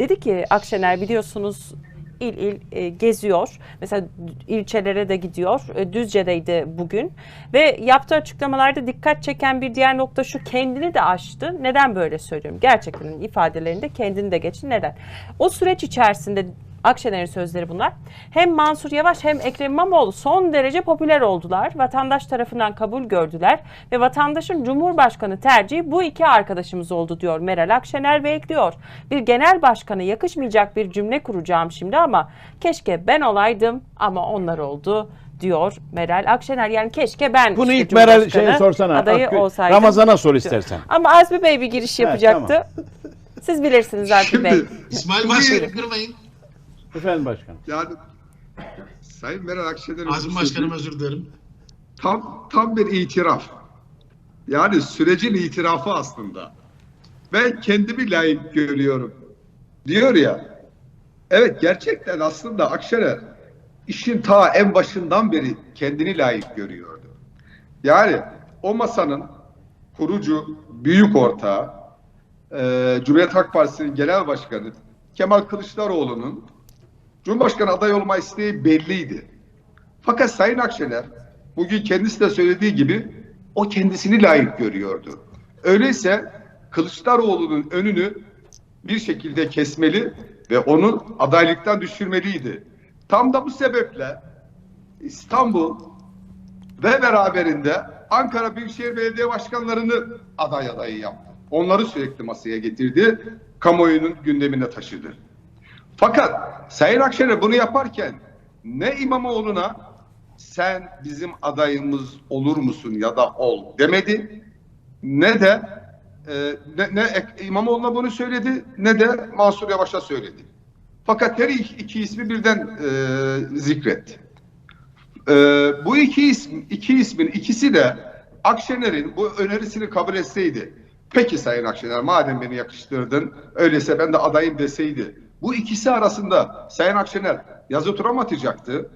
Dedi ki Akşener biliyorsunuz il il e, geziyor. Mesela ilçelere de gidiyor. E, Düzce'deydi bugün. Ve yaptığı açıklamalarda dikkat çeken bir diğer nokta şu kendini de aştı. Neden böyle söylüyorum? Gerçekten ifadelerinde kendini de geçti. Neden? O süreç içerisinde Akşener'in sözleri bunlar. Hem Mansur Yavaş hem Ekrem İmamoğlu son derece popüler oldular. Vatandaş tarafından kabul gördüler ve vatandaşın Cumhurbaşkanı tercihi bu iki arkadaşımız oldu diyor Meral Akşener ve ekliyor. Bir genel başkana yakışmayacak bir cümle kuracağım şimdi ama keşke ben olaydım ama onlar oldu diyor Meral Akşener. Yani keşke ben Bunu işte ilk Meral şeye sorsana. adayı Hakkı- olsaydım. Ramazan'a sor istersen. Ama Azmi Bey bir giriş yapacaktı. Siz bilirsiniz Azmi Bey. İsmail Başkan'ı kırmayın. Efendim başkanım. yani Sayın Meral Akşener'in Azim Başkanım özür dilerim. tam tam bir itiraf. Yani sürecin itirafı aslında. Ben kendimi layık görüyorum. Diyor ya. Evet gerçekten aslında Akşener işin ta en başından beri kendini layık görüyordu. Yani o masanın kurucu, büyük ortağı, e, Cumhuriyet Halk Partisi'nin genel başkanı Kemal Kılıçdaroğlu'nun Cumhurbaşkanı aday olma isteği belliydi. Fakat Sayın Akşener bugün kendisi de söylediği gibi o kendisini layık görüyordu. Öyleyse Kılıçdaroğlu'nun önünü bir şekilde kesmeli ve onu adaylıktan düşürmeliydi. Tam da bu sebeple İstanbul ve beraberinde Ankara Büyükşehir Belediye Başkanlarını aday adayı yaptı. Onları sürekli masaya getirdi, kamuoyunun gündemine taşıdı. Fakat Sayın Akşener bunu yaparken ne İmamoğlu'na sen bizim adayımız olur musun ya da ol demedi ne de e, ne, ne İmamoğlu'na bunu söyledi ne de Mansur Yavaş'a söyledi. Fakat her iki, iki ismi birden e, zikretti. E, bu iki ism, iki ismin ikisi de Akşener'in bu önerisini kabul etseydi peki Sayın Akşener madem beni yakıştırdın öyleyse ben de adayım deseydi bu ikisi arasında Sayın Akşener yazı tura mı atacaktı?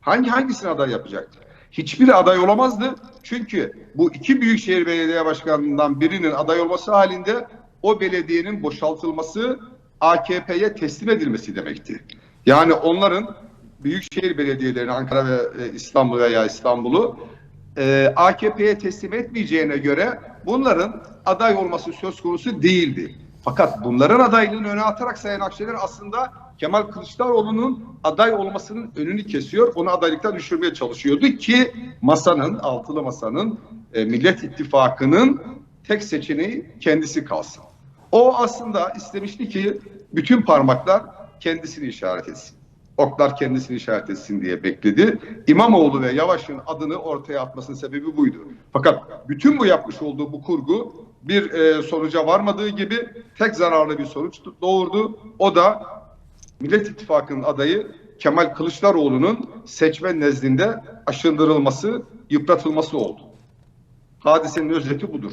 Hangi hangisini aday yapacaktı? Hiçbiri aday olamazdı. Çünkü bu iki büyükşehir belediye başkanından birinin aday olması halinde o belediyenin boşaltılması AKP'ye teslim edilmesi demekti. Yani onların büyükşehir belediyelerini Ankara ve e, İstanbul veya İstanbul'u e, AKP'ye teslim etmeyeceğine göre bunların aday olması söz konusu değildi. Fakat bunların adaylığını öne atarak Sayın Akşener aslında Kemal Kılıçdaroğlu'nun aday olmasının önünü kesiyor. Onu adaylıktan düşürmeye çalışıyordu ki masanın, altılı masanın, e, Millet İttifakı'nın tek seçeneği kendisi kalsın. O aslında istemişti ki bütün parmaklar kendisini işaret etsin. Oklar kendisini işaret etsin diye bekledi. İmamoğlu ve Yavaş'ın adını ortaya atmasının sebebi buydu. Fakat bütün bu yapmış olduğu bu kurgu bir e, sonuca varmadığı gibi tek zararlı bir sonuç doğurdu. O da Millet İttifakı'nın adayı Kemal Kılıçdaroğlu'nun seçmen nezdinde aşındırılması, yıpratılması oldu. Hadisenin özeti budur.